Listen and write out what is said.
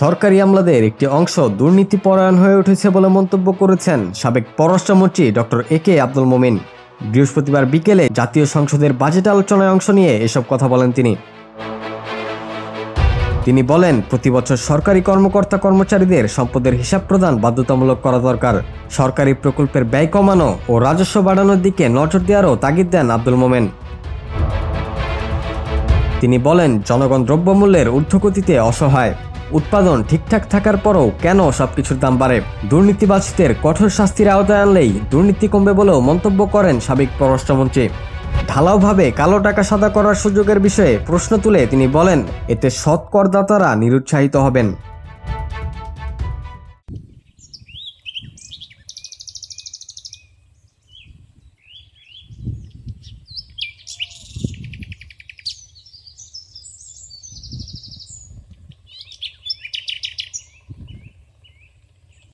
সরকারি আমলাদের একটি অংশ দুর্নীতি পরায়ণ হয়ে উঠেছে বলে মন্তব্য করেছেন সাবেক পররাষ্ট্রমন্ত্রী ডক্টর এ কে আব্দুল মোমিন। বৃহস্পতিবার বিকেলে জাতীয় সংসদের বাজেট আলোচনায় অংশ নিয়ে এসব কথা বলেন তিনি। তিনি বলেন, প্রতি বছর সরকারি কর্মকর্তা কর্মচারীদের সম্পদের হিসাব প্রদান বাধ্যতামূলক করা দরকার। সরকারি প্রকল্পের ব্যয় কমানো ও রাজস্ব বাড়ানোর দিকে নজর দেওয়ারও তাগিদ দেন আব্দুল মোমেন। তিনি বলেন, জনগণ দ্রব্যমূল্যের ঊর্ধ্বগতিতে অসহায়। উৎপাদন ঠিকঠাক থাকার পরও কেন সবকিছুর দাম বাড়ে? দুর্নীতিবাজদের কঠোর শাস্তির আওতায় আনলেই দুর্নীতি কমবে বলেও মন্তব্য করেন সাবেক পররাষ্ট্রমন্ত্রী। ঢালাওভাবে কালো টাকা সাদা করার সুযোগের বিষয়ে প্রশ্ন তুলে তিনি বলেন, এতে সৎ করদাতারা নিরুৎসাহিত হবেন।